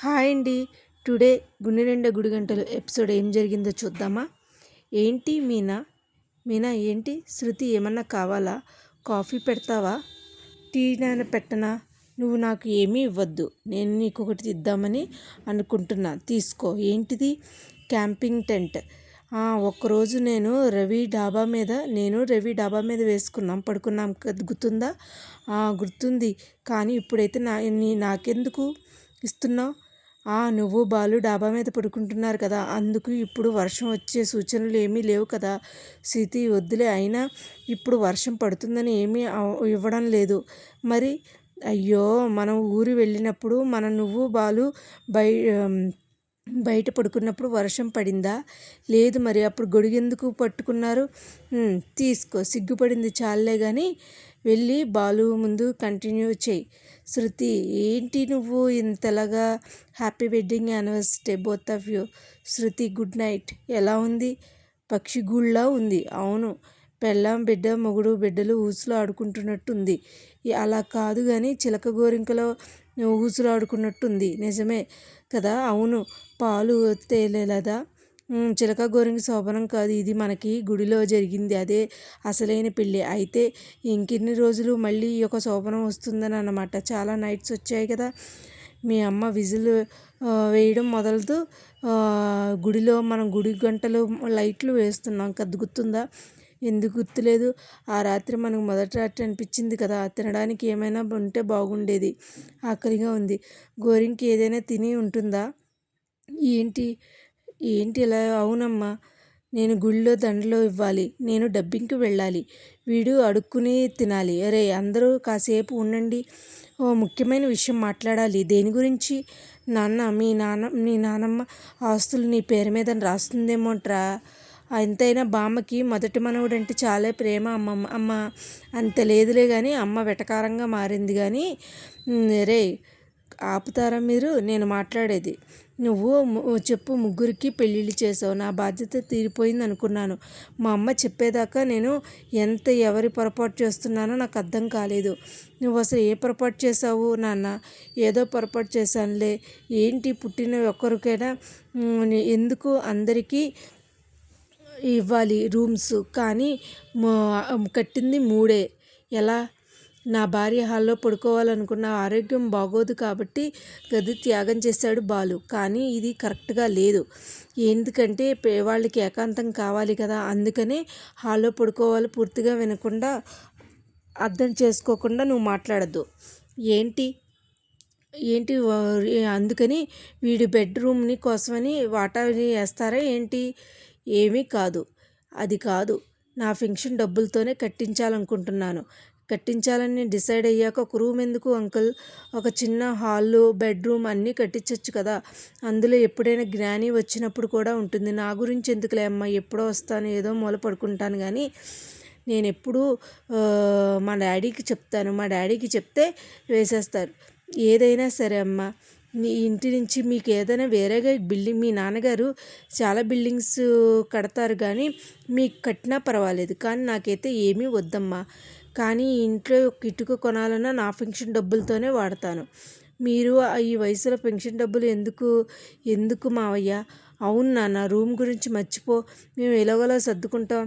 Hi అండి. Today గుండె నిండా గుడి గంటలు ఎపిసోడ్ ఏం జరిగిందో చూద్దామా? ఏంటి మీనా? మీనా ఏంటి? శృతి ఏమన్నా కావాలా? కాఫీ పెడతావా? టీ నాన్న పెట్టనా? నువ్వు నాకు ఏమీ ఇవ్వద్దు. నేను నీకు ఒకటి ఇద్దామని అనుకుంటున్నా. తీసుకో. ఏంటిది? Camping tent. ఒక్కరోజు నేను రవి డాబా మీద నేను రవి డాబా మీద వేసుకున్నాం. పడుకున్నాం. గుర్తుందా? గుర్తుంది. కానీ ఇప్పుడైతే నా నాకెందుకు ఇస్తున్నావు? ఆ నువ్వు బాలు డాబా మీద పడుకుంటున్నారు కదా అందుకు ఇప్పుడు వర్షం వచ్చే సూచనలు ఏమీ లేవు కదా. సీతి వద్దులే అయినా ఇప్పుడు వర్షం పడుతుందని ఏమీ ఇవ్వడం లేదు. మరి అయ్యో మనం ఊరు వెళ్ళినప్పుడు మన నువ్వు బాలు బై బయట పడుకున్నప్పుడు వర్షం పడిందా? లేదు మరి అప్పుడు గొడుగెందుకు పట్టుకున్నారు? తీసుకో సిగ్గుపడింది చాలే కానీ వెళ్ళి బాలు ముందు కంటిన్యూ చేయి. శృతి ఏంటి నువ్వు ఇంతలాగా happy wedding anniversary both of you? Shruti good night. ఎలా ఉంది? పక్షి గుళ్ళ ఉంది. అవును పెళ్ళాం బిడ్డ మొగుడు బిడ్డలు ఊసులు ఆడుకుంటున్నట్టు ఉంది అలా కాదు కానీ చిలక గోరింకలో ఊసులు ఆడుకున్నట్టుంది. నిజమే. కదా అవును. పాలు తేలేదా చిలక గోరింగ శోభనం కాదు ఇది మనకి గుడిలో జరిగింది. అదే అసలైన పెళ్ళి. అయితే ఇంకెన్ని రోజులు మళ్ళీ ఈ యొక్క శోభనం వస్తుందని అన్నమాట. చాలా నైట్స్ వచ్చాయి కదా. మీ అమ్మ విజిల్ వేయడం మొదలుతూ గుడిలో మనం గుడి గంటలు లైట్లు వేస్తున్నాం కదా గుర్తుందా? ఎందుకు గుర్తులేదు? ఆ రాత్రి మనకు మొదటి రాత్రి అనిపించింది కదా తినడానికి ఏమైనా ఉంటే బాగుండేది. ఆకలిగా ఉంది. గోరింకి ఏదైనా తిని ఉంటుందా? ఏంటి? ఏంటి ఇలా? అవునమ్మా నేను గుళ్ళో దండలో ఇవ్వాలి. నేను డబ్బింగ్కి వెళ్ళాలి. వీడు అడుక్కుని తినాలి. అరే అందరూ కాసేపు ఉండండి. ఓ ముఖ్యమైన విషయం మాట్లాడాలి. దేని గురించి? నాన్న మీ నాన్న మీ నానమ్మ ఆస్తులు నీ పేరు మీద రాస్తుందేమోట్రా? ఎంతైనా బామ్మకి మొదటి మనవుడంటే చాలా ప్రేమ అమ్మమ్మ అమ్మ అంత లేదులే కానీ అమ్మ వెటకారంగా మారింది కానీ రే ఆపుతారా మీరు? నేను మాట్లాడేది. నువ్వు చెప్పు ముగ్గురికి పెళ్ళిళ్ళు చేసావు. నా బాధ్యత తీరిపోయింది అనుకున్నాను. మా అమ్మ చెప్పేదాకా నేను ఎంత ఎవరి పొరపాటు చేస్తున్నానో నాకు అర్థం కాలేదు. నువ్వు అసలు ఏ పొరపాటు చేసావు నాన్న? ఏదో పొరపాటు చేశానులే. ఏంటి పుట్టిన ఒక్కరికైనా ఎందుకు అందరికీ ఇవ్వాలి రూమ్స్. కానీ కట్టింది మూడే. ఎలా? నా భార్య హాల్లో పడుకోవాలనుకున్న ఆరోగ్యం బాగోదు కాబట్టి గది త్యాగం చేశాడు బాలు. కానీ ఇది కరెక్ట్గా లేదు. ఎందుకంటే వాళ్ళకి ఏకాంతం కావాలి కదా. అందుకనే హాల్లో పడుకోవాలి పూర్తిగా వినకుండా అర్థం చేసుకోకుండా నువ్వు మాట్లాడద్దు. ఏంటి? ఏంటి అందుకని వీడి బెడ్రూమ్ని కోసమని వాటా వేస్తారా ఏంటి? ఏమీ కాదు. అది కాదు నా ఫెన్షన్ డబ్బులతోనే కట్టించాలనుకుంటున్నాను. కట్టించాలని డిసైడ్ అయ్యాక ఒక రూమ్ ఎందుకు అంకుల్? ఒక చిన్న హాల్లో బెడ్రూమ్ అన్నీ కట్టించవచ్చు కదా. అందులో ఎప్పుడైనా జ్ఞాని వచ్చినప్పుడు కూడా ఉంటుంది. నా గురించి ఎందుకులే అమ్మ ఎప్పుడో వస్తాను ఏదో మూల పడుకుంటాను కానీ నేను ఎప్పుడూ మా డాడీకి చెప్తాను. మా డాడీకి చెప్తే వేసేస్తారు. ఏదైనా సరే అమ్మ మీ ఇంటి నుంచి మీకు ఏదైనా వేరేగా బిల్డింగ్ మీ నాన్నగారు చాలా బిల్డింగ్స్ కడతారు కానీ మీకు కట్టినా పర్వాలేదు. కానీ నాకైతే ఏమీ వద్దమ్మా. కానీ ఇంట్లో ఇటుక కొనాలన్నా నా పెన్షన్ డబ్బులతోనే వాడతాను. మీరు ఈ వయసులో పెన్షన్ డబ్బులు ఎందుకు ఎందుకు మావయ్య? అవును నాన్న రూమ్ గురించి మర్చిపో. మేము ఎలాగోలా సర్దుకుంటాం.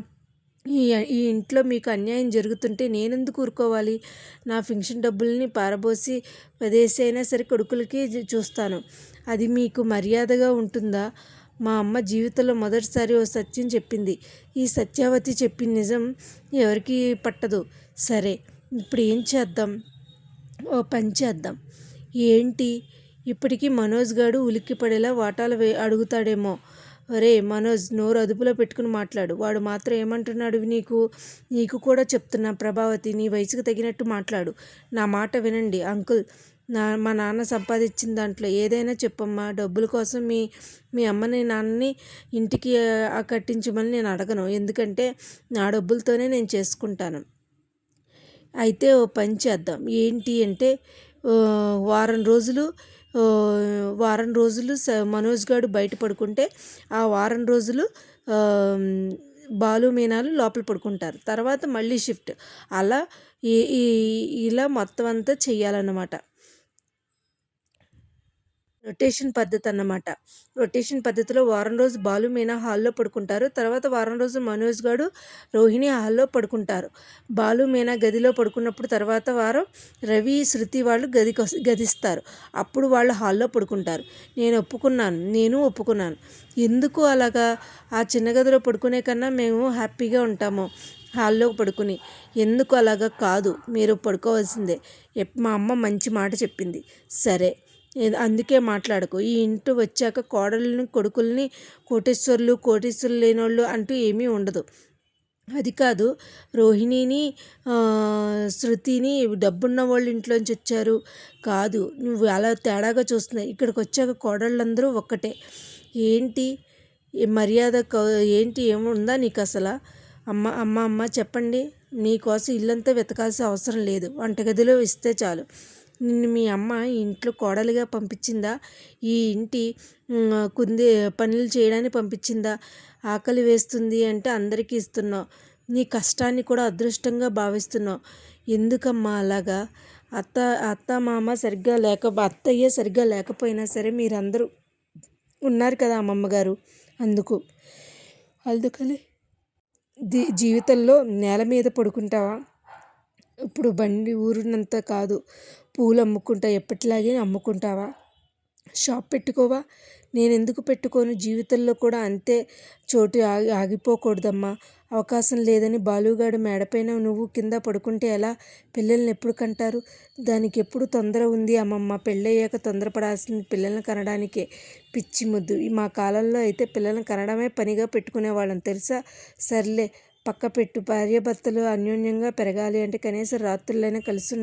ఈ ఈ ఇంట్లో మీకు అన్యాయం జరుగుతుంటే నేనెందుకు ఊరుకోవాలి? నా పెన్షన్ డబ్బుల్ని పారబోసి పదేసి అయినా సరే కొడుకులకి చూస్తాను. అది మీకు మర్యాదగా ఉంటుందా? మా అమ్మ జీవితంలో మొదటిసారి ఓ సత్యం చెప్పింది. ఈ సత్యావతి చెప్పిన నిజం ఎవరికి పట్టదు. సరే ఇప్పుడు ఏం చేద్దాం? ఓ పని చేద్దాం. ఏంటి? ఇప్పటికీ మనోజ్ గాడు ఉలిక్కిపడేలా వాటాలు వే అడుగుతాడేమో. అరే మనోజ్ నోరు అదుపులో పెట్టుకుని మాట్లాడు. వాడు మాత్రం ఏమంటున్నాడు నీకు? నీకు కూడా చెప్తున్నా ప్రభావతి నీ వయసుకు తగినట్టు మాట్లాడు. నా మాట వినండి అంకుల్. నా మా నాన్న సంపాదించిన దాంట్లో ఏదైనా చెప్పమ్మా. డబ్బుల కోసం మీ మీ అమ్మని నాన్నని ఇంటికి కట్టించమని నేను అడగను. ఎందుకంటే నా డబ్బులతోనే నేను చేసుకుంటాను. అయితే ఓ పని చేద్దాం. ఏంటి అంటే వారం రోజులు వారం రోజులు స మనోజ్ గారు బయట పడుకుంటే ఆ వారం రోజులు బాలు మీనాలు లోపల పడుకుంటారు. తర్వాత మళ్ళీ షిఫ్ట్. అలా ఈ ఇలా మొత్తం అంతా చెయ్యాలన్నమాట. రొటేషన్ పద్ధతి అన్నమాట. రొటేషన్ పద్ధతిలో వారం రోజు బాలు మీనా హాల్లో పడుకుంటారు. తర్వాత వారం రోజు మనోజ్ గారు రోహిణి హాల్లో పడుకుంటారు. బాలు మీనా గదిలో పడుకున్నప్పుడు తర్వాత వారం రవి శృతి వాళ్ళు గది గదిస్తారు. అప్పుడు వాళ్ళు హాల్లో పడుకుంటారు. నేను ఒప్పుకున్నాను. నేను ఒప్పుకున్నాను. ఎందుకు అలాగా? ఆ చిన్న గదిలో పడుకునే కన్నా మేము హ్యాపీగా ఉంటాము హాల్లో పడుకుని. ఎందుకు అలాగా? కాదు మీరు పడుకోవాల్సిందే. మా అమ్మ మంచి మాట చెప్పింది. సరే. అందుకే మాట్లాడకు. ఈ ఇంటి వచ్చాక కోడళ్ళని కొడుకుల్ని కోటేశ్వర్లు కోటేశ్వర్లు లేనోళ్ళు అంటూ ఏమీ ఉండదు. అది కాదు రోహిణిని శృతిని డబ్బున్న వాళ్ళ ఇంట్లోంచి వచ్చారు. కాదు నువ్వు అలా తేడాగా చూస్తున్నావు. ఇక్కడికి వచ్చాక కోడళ్ళందరూ ఒక్కటే. ఏంటి? మర్యాద ఏంటి? ఏముందా నీకు అసలు? అమ్మ అమ్మ అమ్మ చెప్పండి. నీకోసం ఇల్లంతా వెతకాల్సిన అవసరం లేదు. వంటగదిలో ఇస్తే చాలు. నిన్ను మీ అమ్మ ఇంట్లో కోడలిగా పంపించిందా? ఈ ఇంటి కుంది పనులు చేయడానికి పంపించిందా? ఆకలి వేస్తుంది అంటే అందరికీ ఇస్తున్నావు. నీ కష్టాన్ని కూడా అదృష్టంగా భావిస్తున్నావు. ఎందుకమ్మా అలాగా? అత్త అత్త మామ సరిగ్గా లేక అత్తయ్య సరిగ్గా లేకపోయినా సరే మీరందరూ ఉన్నారు కదా అమ్మమ్మ గారు అందుకు అందుకని జీవితంలో నేల మీద పడుకుంటావా? ఇప్పుడు బండి ఊరినంత కాదు. పూలు అమ్ముకుంటా ఎప్పటిలాగే అమ్ముకుంటావా? షాప్ పెట్టుకోవా? నేను ఎందుకు పెట్టుకోను? జీవితంలో కూడా అంతే చోటు ఆగి ఆగిపోకూడదమ్మా. అవకాశం లేదని బాలుగాడు మేడపైన నువ్వు కింద పడుకుంటే ఎలా? పిల్లల్ని ఎప్పుడు కంటారు? దానికి ఎప్పుడు తొందర ఉంది అమ్మమ్మ. పెళ్ళయ్యాక తొందరపడాల్సింది పిల్లల్ని కనడానికే. పిచ్చి ముద్దు మా కాలంలో అయితే పిల్లల్ని కనడమే పనిగా పెట్టుకునేవాళ్ళం. తెలుసా? సర్లే. పక్క పెట్టు భార్యాభర్తలు అన్యోన్యంగా పెరగాలి అంటే కనీసం రాత్రులైనా కలిసి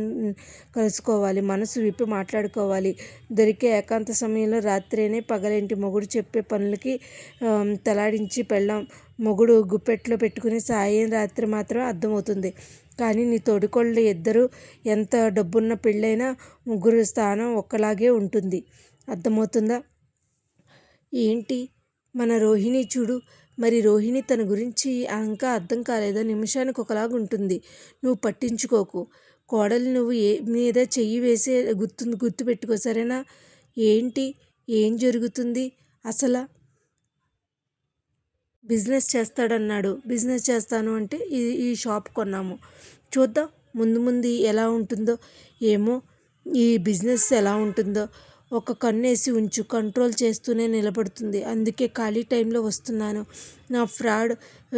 కలుసుకోవాలి. మనసు విప్పి మాట్లాడుకోవాలి. దొరికే ఏకాంత సమయంలో రాత్రినే పగలేంటి మొగుడు చెప్పే పనులకి తలాడించి పెళ్ళాం. మొగుడు గుప్పెట్లో పెట్టుకుని సాయం రాత్రి మాత్రం అర్థమవుతుంది. కానీ నీ తోడుకోళ్ళు ఇద్దరు ఎంత డబ్బున్న పెళ్ళైనా ముగ్గురు స్థానం ఒక్కలాగే ఉంటుంది. అర్థమవుతుందా? ఏంటి? మన రోహిణి చూడు మరి రోహిణి తన గురించి ఇంకా అర్థం కాలేదా? నిమిషానికి ఒకలాగా ఉంటుంది. నువ్వు పట్టించుకోకు. కోడలు నువ్వు ఏ మీద చెయ్యి వేసే గుర్తు గుర్తు పెట్టుకో సరేనా? ఏంటి? ఏం జరుగుతుంది? అసలు బిజినెస్ చేస్తాడన్నాడు. బిజినెస్ చేస్తాను అంటే ఈ ఈ షాప్ కొన్నాము. చూద్దాం. ముందు ముందు ఎలా ఉంటుందో ఏమో ఈ బిజినెస్ ఎలా ఉంటుందో. ఒక కన్నేసి ఉంచు కంట్రోల్ చేస్తూనే నిలబడుతుంది. అందుకే ఖాళీ టైంలో వస్తున్నాను. నా ఫ్రాడ్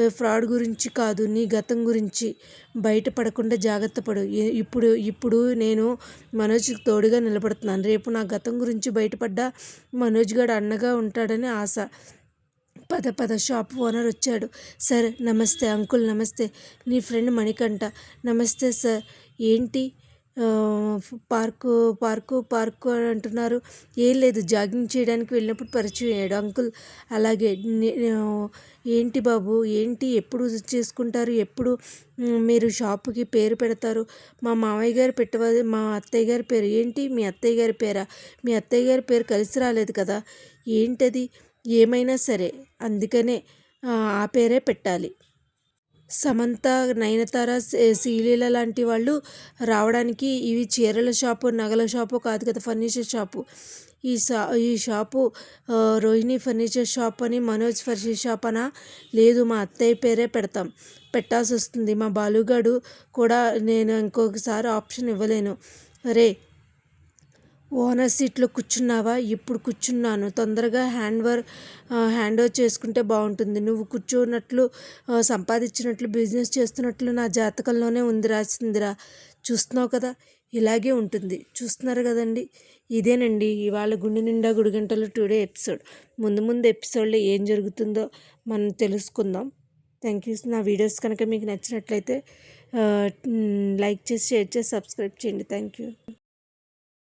ఫ్రాడ్ గురించి కాదు నీ గతం గురించి. బయటపడకుండా జాగ్రత్త పడు. ఇప్పుడు ఇప్పుడు నేను మనోజ్కి తోడుగా నిలబడుతున్నాను. రేపు నా గతం గురించి బయటపడ్డా మనోజ్ గడు అన్నగా ఉంటాడని ఆశ. పద పద షాప్ ఓనర్ వచ్చాడు. సార్ నమస్తే అంకుల్ నమస్తే. నీ ఫ్రెండ్ మణికంఠ. నమస్తే సార్. ఏంటి? పార్కు పార్కు పార్కు అని అంటున్నారు. ఏం లేదు జాగింగ్ చేయడానికి వెళ్ళినప్పుడు పరిచయం అయ్యాడు అంకుల్. అలాగే ఏంటి బాబు ఏంటి ఎప్పుడు చేసుకుంటారు ఎప్పుడు మీరు షాపుకి పేరు పెడతారు? మా మామయ్య గారు పెట్టవ మా అత్తయ్య గారి పేరు ఏంటి? మీ అత్తయ్య గారి పేరా? మీ అత్తయ్య గారి పేరు కలిసి రాలేదు కదా? ఏంటది? ఏమైనా సరే అందుకనే ఆ పేరే పెట్టాలి. సమంత నయనతార శ్రీలీల లాంటి వాళ్ళు రావడానికి ఇవి చీరల షాపు నగల షాపు కాదు కదా ఫర్నిచర్ షాపు. ఈ షా ఈ షాపు రోహిణి ఫర్నిచర్ షాప్ అని మనోజ్ ఫర్నిచర్ షాప్ అనా? లేదు మా అత్తయ్య పేరే పెడతాం. పెట్టాల్సి వస్తుంది మా బాలుగాడు కూడా నేను ఇంకొకసారి ఆప్షన్ ఇవ్వలేను. రే ఓనర్ సీట్లో కూర్చున్నావా? ఇప్పుడు కూర్చున్నాను. తొందరగా హ్యాండ్ వర్ హ్యాండ్ ఓవర్ చేసుకుంటే బాగుంటుంది. నువ్వు కూర్చున్నట్లు సంపాదించినట్లు బిజినెస్ చేస్తున్నట్లు నా జాతకంలోనే ఉంది రాసిందిరా చూస్తున్నావు కదా? ఇలాగే ఉంటుంది. చూస్తున్నారు కదండి? ఇదేనండి ఇవాళ గుండె నిండా గుడిగంటలు టుడే ఎపిసోడ్. ముందు ముందు ఎపిసోడ్లో ఏం జరుగుతుందో మనం తెలుసుకుందాం. Thank you. నా వీడియోస్ కనుక మీకు నచ్చినట్లయితే లైక్ చేసి షేర్ చేసి సబ్స్క్రైబ్ చేయండి. Thank you.